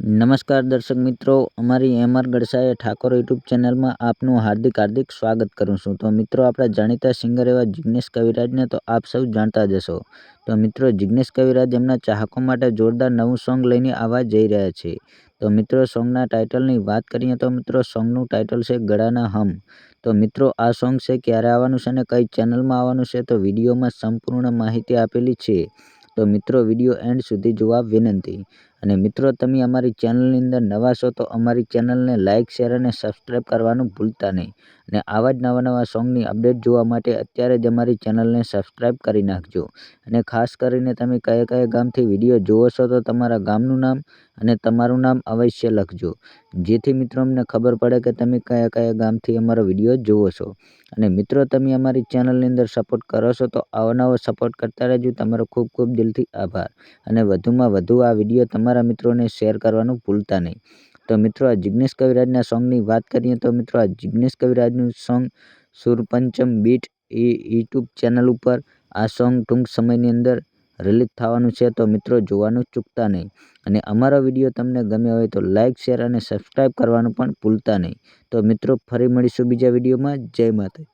નમસ્કાર દર્શક મિત્રો, અમારી એમઆર ગડસાએ ઠાકોર યુટ્યુબ ચેનલમાં આપનું હાર્દિક હાર્દિક સ્વાગત કરું છું. તો મિત્રો, આપણા જાણીતા સિંગર એવા જિગ્નેશ કવિરાજને તો આપ સૌ જાણતા જ હશો. તો મિત્રો, જિગ્નેશ કવિરાજ એમના ચાહકો માટે જોરદાર નવું સોંગ લઈને આવવા જઈ રહ્યા છે. તો મિત્રો, સોંગના ટાઇટલની વાત કરીએ તો મિત્રો, સોંગનું ટાઇટલ છે ગળાના હમ. તો મિત્રો, આ સોંગ છે ક્યારે આવવાનું છે અને કઈ ચેનલમાં આવવાનું છે તો વિડીયોમાં સંપૂર્ણ માહિતી આપેલી છે. તો મિત્રો, વીડિયો એન્ડ સુધી જોવા વિનંતી. અને મિત્રો, તમે અમારી ચેનલની અંદર નવા છો તો અમારી ચેનલને લાઇક શેર અને સબસ્ક્રાઈબ કરવાનું ભૂલતા નહીં. અને આવા જ નવા નવા સોંગની અપડેટ જોવા માટે અત્યારે જ અમારી ચેનલને સબસ્ક્રાઈબ કરી નાખજો. અને ખાસ કરીને તમે કયા કયા ગામથી વીડિયો જુઓ છો તો તમારા ગામનું નામ અને તમારું નામ અવશ્ય લખજો. જેથી મિત્રો, અમને ખબર પડે કે તમે કયા કયા ગામથી અમારો વીડિયો જુઓ છો. અને મિત્રો, તમે અમારી ચેનલની અંદર સપોર્ટ કરો છો તો અવનવો સપોર્ટ કરતા રહેજો. તમારો ખૂબ ખૂબ દિલથી આભાર. અને વધુમાં વધુ આ વીડિયો તમારા મિત્રોને શેર કરવાનું ભૂલતા નહીં. તો મિત્રો, આ જિગ્નેશ કવિરાજના સોંગની વાત કરીએ તો મિત્રો, આ જિગ્નેશ કવિરાજનું સોંગ સુરપંચમ બીટ એ યુટ્યુબ ચેનલ ઉપર આ સોંગ ટૂંક સમયની અંદર રિલીઝ થવાનું છે. તો મિત્રો, જોવાનું ચૂકતા નહીં. અને અમારો વીડિયો તમને ગમ્યો હોય તો લાઇક શેર અને સબસ્ક્રાઈબ કરવાનું પણ ભૂલતા નહીં. તો મિત્રો, ફરી મળીશું બીજા વિડીયોમાં. જય માતા